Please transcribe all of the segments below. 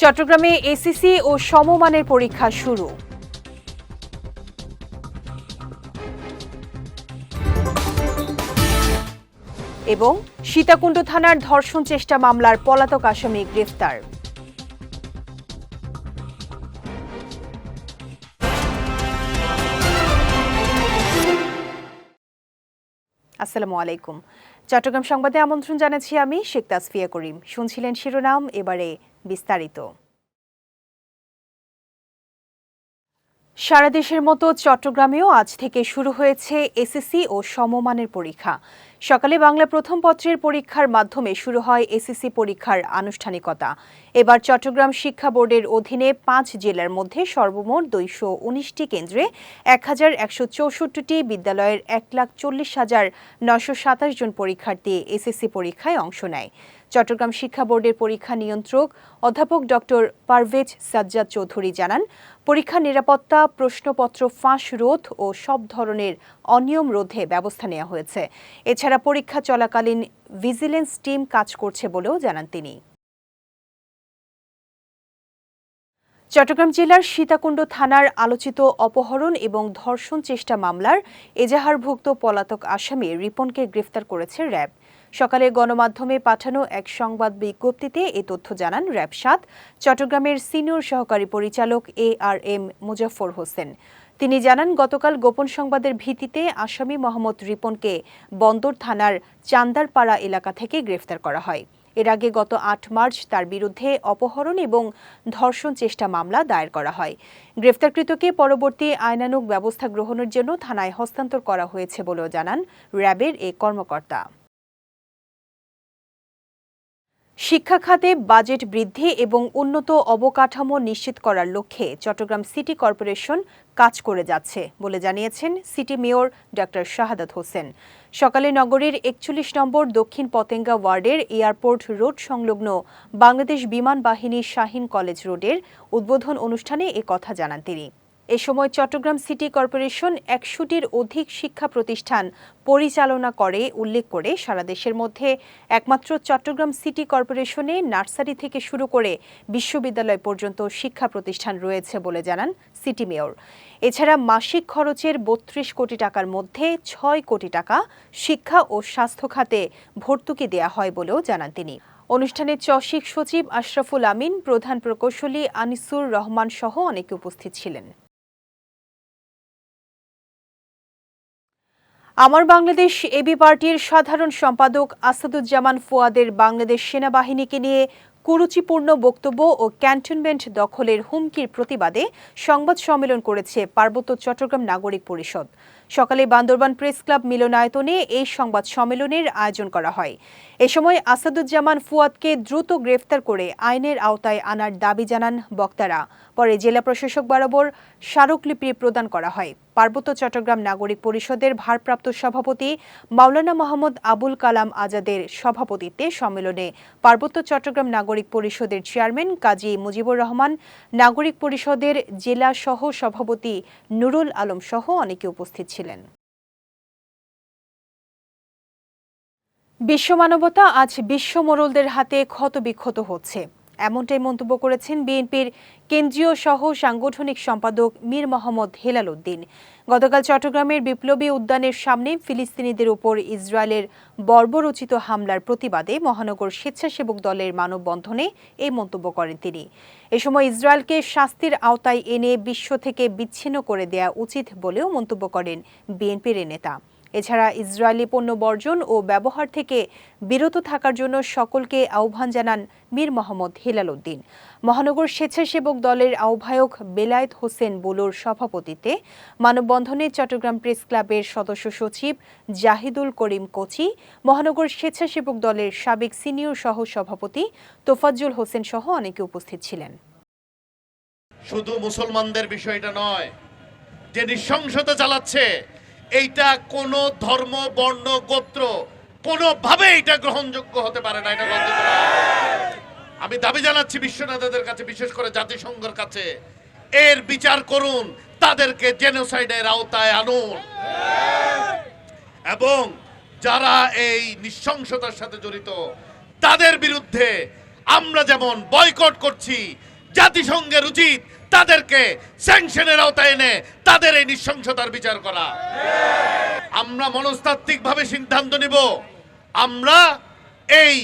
চট্টগ্রামে এসিসি ও সমমানের পরীক্ষা শুরু। এবং সীতাকুণ্ড থানার ধর্ষণ চেষ্টা মামলার পলাতক আসামি গ্রেফতার। আসসালামু আলাইকুম। চট্টগ্রাম সংবাদে আমন্ত্রণ জানাচ্ছি আমি শেখ তাসফিয়া করিম। শুনছিলেন শিরোনাম, এবারে বিস্তারিত। সারা দেশের মতো চট্টগ্রামেও আজ থেকে শুরু হয়েছে এসএসসি ও সমমানের পরীক্ষা। সকালে বাংলা প্রথম পত্রের পরীক্ষার মাধ্যমে শুরু হয় এসএসসি পরীক্ষার আনুষ্ঠানিকতা। এবার চট্টগ্রাম শিক্ষা বোর্ডের অধীনে পাঁচ জেলার মধ্যে সর্বমোট দুইশো উনিশটি কেন্দ্রে এক হাজার একশো চৌষট্টিটি বিদ্যালয়ের এক লাখ চল্লিশ হাজার নশো সাতাশ জন পরীক্ষার্থী এসএসসি পরীক্ষায় অংশ নেয়। চট্টগ্রাম শিক্ষা বোর্ডের পরীক্ষা নিয়ন্ত্রক অধ্যাপক ডক্টর পারভেজ সাজ্জাদ চৌধুরী জানান পরীক্ষা নিরাপত্তা, প্রশ্নপত্র ফাঁস রোধ ও সব ধরনের অনিয়ম রোধে ব্যবস্থা নেওয়া হয়েছে। এছাড়া পরীক্ষা চলাকালীন ভিজিলেন্স টিম কাজ করছে বলেও জানান তিনি। চট্টগ্রাম জেলার সীতাকুণ্ড থানার আলোচিত অপহরণ এবং ধর্ষণ চেষ্টা মামলার এজাহারভুক্ত পলাতক আসামি রিপনকে গ্রেফতার করেছে র্যাব। সকালে গণমাধ্যমে পাঠানো এক সংবাদ বিজ্ঞপ্তিতে এ তথ্য জানান র্যাব সাত চট্টগ্রামের সিনিয়র সহকারী পরিচালক A R M Muzaffar Hossain. তিনি জানান, গতকাল গোপন সংবাদের ভিত্তিতে আসামি মোহাম্মদ রিপনকে বন্দর থানার চান্দারপাড়া এলাকা থেকে গ্রেফতার করা হয়। এর আগে গত আট মার্চ তার বিরুদ্ধে অপহরণ এবং ধর্ষণ চেষ্টা মামলা দায়ের করা হয়। গ্রেফতারকৃতকে পরবর্তী আইনানুগ ব্যবস্থা গ্রহণের জন্য থানায় হস্তান্তর করা হয়েছে বলেও জানান র্যাবের এ কর্মকর্তা। শিক্ষা খাতে বাজেট বৃদ্ধি এবং উন্নত অবকাঠামো নিশ্চিত করার লক্ষ্যে চট্টগ্রাম সিটি কর্পোরেশন কাজ করে যাচ্ছে বলে জানিয়েছেন city mayor doctor Shahadat Hossain. সকালে নগরীর একচল্লিশ নম্বর দক্ষিণ পতেঙ্গা ওয়ার্ডের এয়ারপোর্ট রোড সংলগ্ন বাংলাদেশ বিমান বাহিনী শাহিন কলেজ রোডের উদ্বোধন অনুষ্ঠানে এ কথা জানান তিনি। এ সময় চট্টগ্রাম সিটি কর্পোরেশন একশোটির অধিক শিক্ষা প্রতিষ্ঠান পরিচালনা করে উল্লেখ করে সারা দেশের মধ্যে একমাত্র চট্টগ্রাম সিটি কর্পোরেশনে নার্সারি থেকে শুরু করে বিশ্ববিদ্যালয় পর্যন্ত শিক্ষা প্রতিষ্ঠান রয়েছে বলে জানান সিটি মেয়র। এছাড়া মাসিক খরচের বত্রিশ কোটি টাকার মধ্যে ছয় কোটি টাকা শিক্ষা ও স্বাস্থ্য খাতে ভর্তুকি দেয়া হয় বলেও জানান তিনি। অনুষ্ঠানে চসিক সচিব আশরাফুল আমিন, প্রধান প্রকৌশলী আনিসুর রহমান সহ অনেকে উপস্থিত ছিলেন। আমার বাংলাদেশ এবি পার্টির সাধারণ সম্পাদক আসাদুজ্জামান ফুয়াদের বাংলাদেশ সেনাবাহিনীকে নিয়ে কুরুচিপূর্ণ বক্তব্য ও ক্যান্টনমেন্ট দখলের হুমকির প্রতিবাদে সংবাদ সম্মেলন করেছে পার্বত্য চট্টগ্রাম নাগরিক পরিষদ। সকালে বান্দরবান প্রেস ক্লাব মিলনায়তনে এই সংবাদ সম্মেলনের আয়োজন করা হয়। এ সময় আসাদুজ্জামান ফুয়াদকে দ্রুত গ্রেফতার করে আইনের আওতায় আনার দাবি জানান বক্তারা। পরে জেলা প্রশাসক বরাবর স্মারকলিপি প্রদান করা হয়। পার্বত্য চট্টগ্রাম নাগরিক পরিষদের ভারপ্রাপ্ত সভাপতি মাওলানা মোহাম্মদ আবুল কালাম আজাদের সভাপতিত্বে সম্মেলনে পার্বত্য চট্টগ্রাম নাগরিক পরিষদের চেয়ারম্যান কাজী মুজিবুর রহমান, নাগরিক পরিষদের জেলা সহ সভাপতি নুরুল আলম সহ অনেকে উপস্থিত ছিলেন বিশ্ব মানবতা আজ বিশ্ব মোড়লদের হাতে ক্ষতবিক্ষত হচ্ছে। এমনটাই মন্তব্য করেছেন বিএনপির কেন্দ্রীয় সহ সাংগঠনিক সম্পাদক মীর মোহাম্মদ হেলাল উদ্দিন। গতকাল চট্টগ্রামের বিপ্লবী উদ্যানের সামনে ফিলিস্তিনিদের উপর ইসরায়েলের বর্বরচিত হামলার প্রতিবাদে মহানগর স্বেচ্ছাসেবক দলের মানববন্ধনে এই মন্তব্য করেন তিনি। এ সময় ইসরায়েলকে শাস্তির আওতায় এনে বিশ্ব থেকে বিচ্ছিন্ন করে দেয়া উচিত বলেও মন্তব্য করেন বিএনপির নেতা। এছাড়া ইসরায়েলি পণ্য বর্জন ও ব্যবহার থেকে বিরত থাকার জন্য সকলকে আহ্বান জানান মীর মোহাম্মদ হেলাল উদ্দিন মহানগর স্বেচ্ছাসেবক দলের আহ্বায়ক বেলায়েত হোসেন বুলোর সভাপতিত্বে মানববন্ধনে চট্টগ্রাম প্রেস ক্লাবের সদস্য সচিব জাহিদুল করিম কোচি, মহানগর স্বেচ্ছাসেবক দলের সাবেক সিনিয়র সহ সভাপতি তোফাজ্জুল হোসেন সহ অনেকে উপস্থিত ছিলেন। শুধু মুসলমানদের বিষয়টা নয়, যে নৃশংসতা চালাচ্ছে এইটা কোনো ধর্ম, বর্ণ, গোত্র কোনোভাবে এটা গ্রহণযোগ্য হতে পারে না, এটা আমি দাবি জানাচ্ছি বিশ্ব নেতাদের কাছে, বিশেষ করে জাতিসংঘের কাছে, এর বিচার করুন, তাদেরকে জেনোসাইডের আওতায় আনুন। এবং যারা এই নৃশংসতার সাথে জড়িত, তাদের বিরুদ্ধে আমরা যেমন বয়কট করছি, জাতিসংঘের উচিত তাদেরকে স্যাংশনের আওতায় এনে তাদের এই নৃশংসতার বিচার করা। আমরা মনস্তাত্ত্বিকভাবে সিদ্ধান্ত নিব, আমরা এই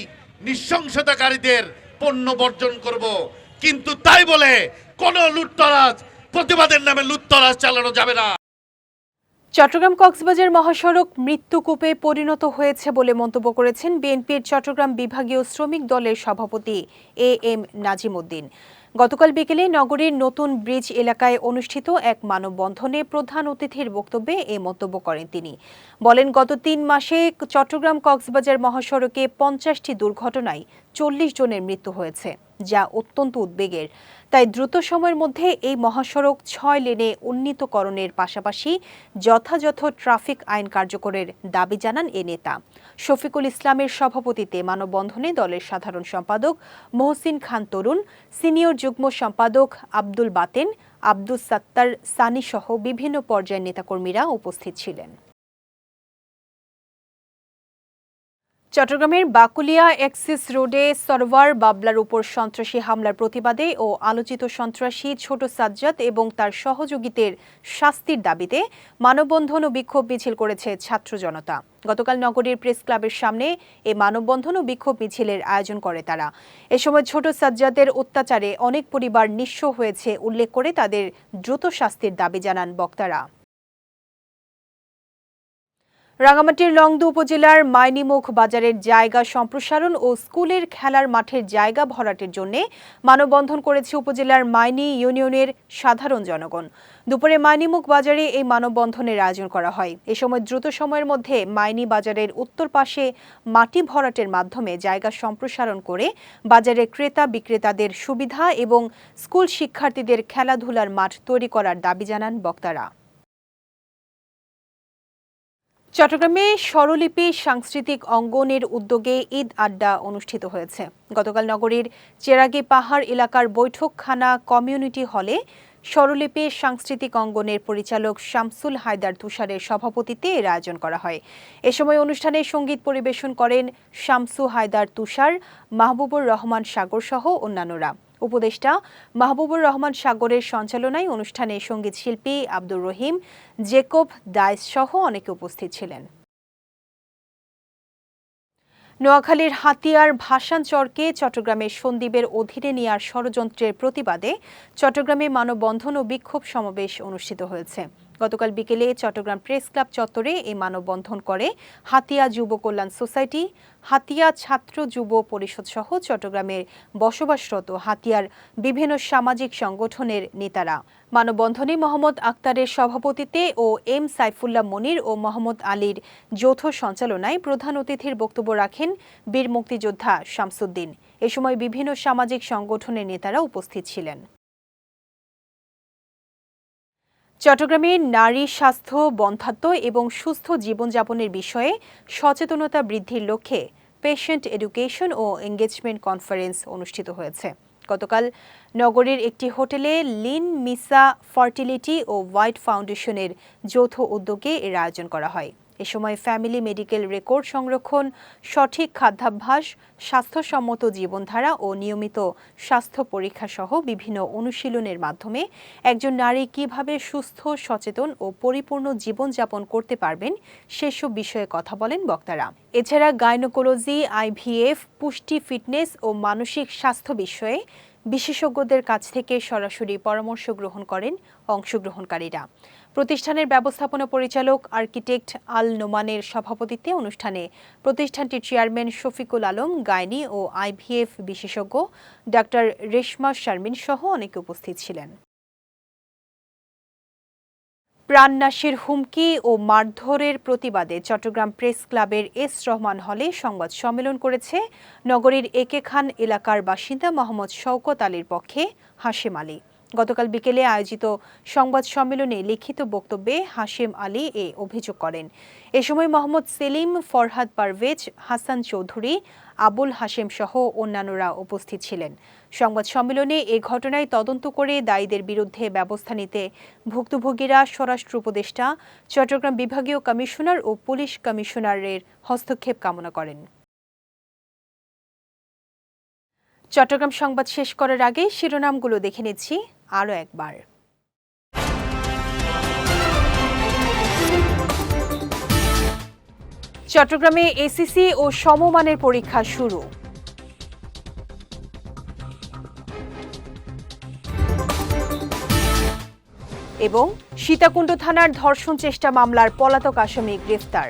নৃশংসতাকারীদের পণ্য বর্জন করব। কিন্তু তাই বলে কোন লুটতরাজ, প্রতিবাদের নামে লুটতরাজ চালানো যাবে না। চট্টগ্রাম কক্সবাজার মহাসড়ক মৃত্যুকূপে পরিণত হয়েছে বলে মন্তব্য করেছেন বিএনপির চট্টগ্রাম বিভাগীয় শ্রমিক দলের সভাপতি এ এম নাজিম উদ্দিন গতকাল বিকেলে নগরীর নতুন ব্রিজ এলাকায় অনুষ্ঠিত এক মানববন্ধনে প্রধান অতিথির বক্তব্যে এ মন্তব্য করেন তিনি। বলেন, গত তিন মাসে চট্টগ্রাম কক্সবাজার মহাসড়কে পঞ্চাশটি দুর্ঘটনায় চল্লিশ জনের মৃত্যু হয়েছে, যা অত্যন্ত উদ্বেগের। তাই দ্রুত সময়ের মধ্যে এই মহাসড়ক ছয় লেনে উন্নীতকরণের পাশাপাশি যথাযথ ট্রাফিক আইন কার্যকরের দাবি জানান এ নেতা। শফিকুল ইসলামের সভাপতিতে মানববন্ধনে দলের সাধারণ সম্পাদক মহসিন খান তরুণ, সিনিয়র যুগ্ম সম্পাদক আব্দুল বাতেন আব্দুল সাত্তার সানি সহ বিভিন্ন পর্যায়ের নেতাকর্মীরা উপস্থিত ছিলেন। চট্টগ্রামের বাকুলিয়া এক্সিস রোডে সরওয়ার বাবলার উপর সন্ত্রাসী হামলার প্রতিবাদে ও আলোচিত সন্ত্রাসী ছোট সাজ্জাদ এবং তার সহযোগীদের শাস্তির দাবিতে মানববন্ধন ও বিক্ষোভ মিছিল করেছে ছাত্র জনতা। গতকাল নগরীর প্রেস ক্লাবের সামনে এ মানববন্ধন ও বিক্ষোভ মিছিলের আয়োজন করে তারা। এ সময় ছোট সাজ্জাদের অত্যাচারে অনেক পরিবার নিঃস্ব হয়েছে, উল্লেখ করে তাদের দ্রুত শাস্তির দাবি জানান বক্তারা। রাঙামাটির লংদু উপজেলার মাইনিমুখ বাজারের জায়গা সম্প্রসারণ ও স্কুলের খেলার মাঠের জায়গা ভরাটের জন্য মানববন্ধন করেছে উপজেলার মাইনি ইউনিয়নের সাধারণ জনগণ। দুপুরে মাইনিমুখ বাজারে এই মানববন্ধনের আয়োজন করা হয়। এ সময় দ্রুত সময়ের মধ্যে মাইনি বাজারের উত্তর পাশে মাটি ভরাটের মাধ্যমে জায়গা সম্প্রসারণ করে বাজারে ক্রেতা বিক্রেতাদের সুবিধা এবং স্কুল শিক্ষার্থীদের খেলাধুলার মাঠ তৈরি করার দাবি জানান বক্তারা। চট্টগ্রামে স্বরলিপি সাংস্কৃতিক অঙ্গনের উদ্যোগে ঈদ আড্ডা অনুষ্ঠিত হয়েছে। গতকাল নগরীর চেরাগি পাহাড় এলাকার বৈঠকখানা কমিউনিটি হলে স্বরলিপি সাংস্কৃতিক অঙ্গনের পরিচালক শামসুল হায়দার তুষারের সভাপতিত্বে এর আয়োজন করা হয়। এ সময় অনুষ্ঠানে সংগীত পরিবেশন করেন শামসু হায়দার তুষার, মাহবুবুর রহমান সাগর সহ অন্যান্যরা। উপদেষ্টা মাহবুবুর রহমান সাগরের সঞ্চালনায় অনুষ্ঠানে সংগীত শিল্পী আব্দুর রহিম, জেকব দাইস সহ অনেকে উপস্থিত ছিলেন। নোয়াখালীর হাতিয়ার ভাসানচরকে চট্টগ্রামের সন্দ্বীপের অধীনে নেওয়ার ষড়যন্ত্রের প্রতিবাদে চট্টগ্রামে মানববন্ধন ও বিক্ষোভ সমাবেশ অনুষ্ঠিত হয়েছে। গতকাল বিকেলে চট্টগ্রাম প্রেস ক্লাব চত্বরে এই মানববন্ধন করে হাতিয়া যুব কল্যাণ সোসাইটি, হাতিয়া ছাত্র যুব পরিষদ সহ চট্টগ্রামের বসবাসরত হাতিয়ার বিভিন্ন সামাজিক সংগঠনের নেতারা। মানববন্ধনে মোহাম্মদ আক্তারের সভাপতিত্বে ও এম সাইফুল্লাহ মনির ও মোহাম্মদ আলীর যৌথ সঞ্চালনায় প্রধান অতিথির বক্তব্য রাখেন বীর মুক্তিযোদ্ধা শামসুদ্দিন। এ সময় বিভিন্ন সামাজিক সংগঠনের নেতারা উপস্থিত ছিলেন। চট্টগ্রামে নারী স্বাস্থ্য বন্ধাত্ম এবং সুস্থ জীবনযাপনের বিষয়ে সচেতনতা বৃদ্ধির লক্ষ্যে পেশেন্ট এডুকেশন ও এঙ্গেজমেন্ট কনফারেন্স অনুষ্ঠিত হয়েছে। গতকাল নগরের একটি হোটেলে লিন মিসা ফার্টিলিটি ও হোয়াইট ফাউন্ডেশনের যৌথ উদ্যোগে এর আয়োজন করা হয়। এ সময় ফ্যামিলি মেডিকেল রেকর্ড সংরক্ষণ, সঠিক খাদ্যাভ্যাস, স্বাস্থ্যসম্মত জীবনধারা ও নিয়মিত স্বাস্থ্য পরীক্ষা সহ বিভিন্ন অনুশীলনের মাধ্যমে একজন নারী কীভাবে সুস্থ, সচেতন ও পরিপূর্ণ জীবনযাপন করতে পারবেন সেসব বিষয়ে কথা বলেন বক্তারা। এছাড়া গাইনোকোলজি আইভিএফ পুষ্টি ফিটনেস ও মানসিক স্বাস্থ্য বিষয়ে বিশেষজ্ঞদের কাছ থেকে সরাসরি পরামর্শ গ্রহণ করেন অংশগ্রহণকারীরা। প্রতিষ্ঠানের ব্যবস্থাপনা পরিচালক আর্কিটেক্ট আল নোমানের সভাপতিত্বে অনুষ্ঠানে প্রতিষ্ঠানটির চেয়ারম্যান শফিকুল আলম, গাইনি ও আইভিএফ বিশেষজ্ঞ ডাক্তার রেশমা শারমিন সহ অনেকে উপস্থিত ছিলেন। প্রাণনাশের হুমকি ও মারধরের প্রতিবাদে চট্টগ্রাম প্রেস ক্লাবের এস রহমান হলে সংবাদ সম্মেলন করেছে নগরীর একে খান এলাকার বাসিন্দা মোহাম্মদ শওকত আলীর পক্ষে হাশেম আলী। গতকাল বিকেলে আয়োজিত সংবাদ সম্মেলনে লিখিত বক্তব্যে হাশেম আলী এ অভিযোগ করেন। এ সময় মোহাম্মদ সেলিম, ফরহাদ পারভেজ, হাসান চৌধুরী আবুল হাশেম সহ অন্যান্যরা উপস্থিত ছিলেন। সংবাদ সম্মেলনে এ ঘটনায় তদন্ত করে দায়ীদের বিরুদ্ধে ব্যবস্থা নিতে ভুক্তভোগীরা স্বরাষ্ট্র উপদেষ্টা, চট্টগ্রাম বিভাগীয় কমিশনার ও পুলিশ কমিশনারের হস্তক্ষেপ কামনা করেন। চট্টগ্রাম সংবাদ শেষ করার আগে শিরোনামগুলো দেখে নিচ্ছি আরও একবার। চট্টগ্রামে এসিসি ও সমমানের পরীক্ষা শুরু। এবং সীতাকুণ্ড থানার ধর্ষণ চেষ্টা মামলার পলাতক আসামি গ্রেফতার।